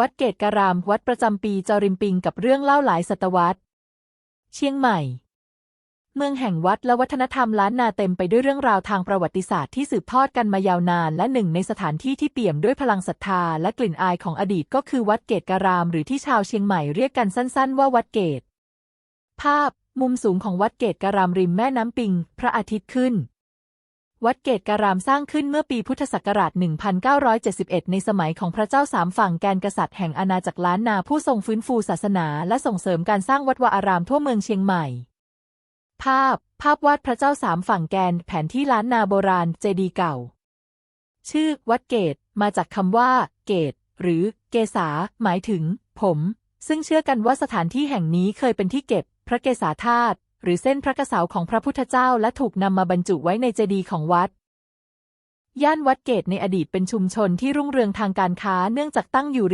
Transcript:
วัดเกตการาม วัดประจำปีจอริมปิงกับเรื่องเล่าหลายศตวรรษ เชียงใหม่ เมืองแห่งวัดและวัฒนธรรมล้านนาเต็มไปด้วยเรื่องราวทางประวัติศาสตร์ที่สืบทอดกันมายาวนาน และหนึ่งในสถานที่ที่เปี่ยมด้วยพลังศรัทธาและกลิ่นอายของอดีตก็คือวัดเกตการาม หรือที่ชาวเชียงใหม่เรียกกันสั้น ๆ ว่าวัดเกต ภาพ มุมสูงของวัดเกตการามริมแม่น้ำปิง พระอาทิตย์ขึ้น วัดเกตการามสร้างขึ้นเมื่อปีพุทธศักราช 1971 ในสมัยของพระเจ้าสามฝั่งแกนกษัตริย์แห่งอาณาจักรล้านนาผู้ทรงฟื้นฟูศาสนาและส่งเสริมการสร้างวัดวาอารามทั่วเมืองเชียงใหม่ ภาพ ภาพวาดพระเจ้าสามฝั่งแกนแผนที่ล้านนาโบราณเจดีย์เก่า ชื่อ วัดเกตมาจากคำว่า เกต หรือ เกษา หมายถึง ผม ซึ่งเชื่อกันว่าสถานที่แห่งนี้เคยเป็นที่เก็บ พระเกศาธาตุ หรือเส้นพระกระเสาของพระพุทธเจ้าและถูกนำมาบรรจุไว้ในเจดีย์ของวัด ย่านวัดเกตในอดีตเป็นชุมชนที่รุ่งเรืองทางการค้าเนื่องจากตั้งอยู่ริม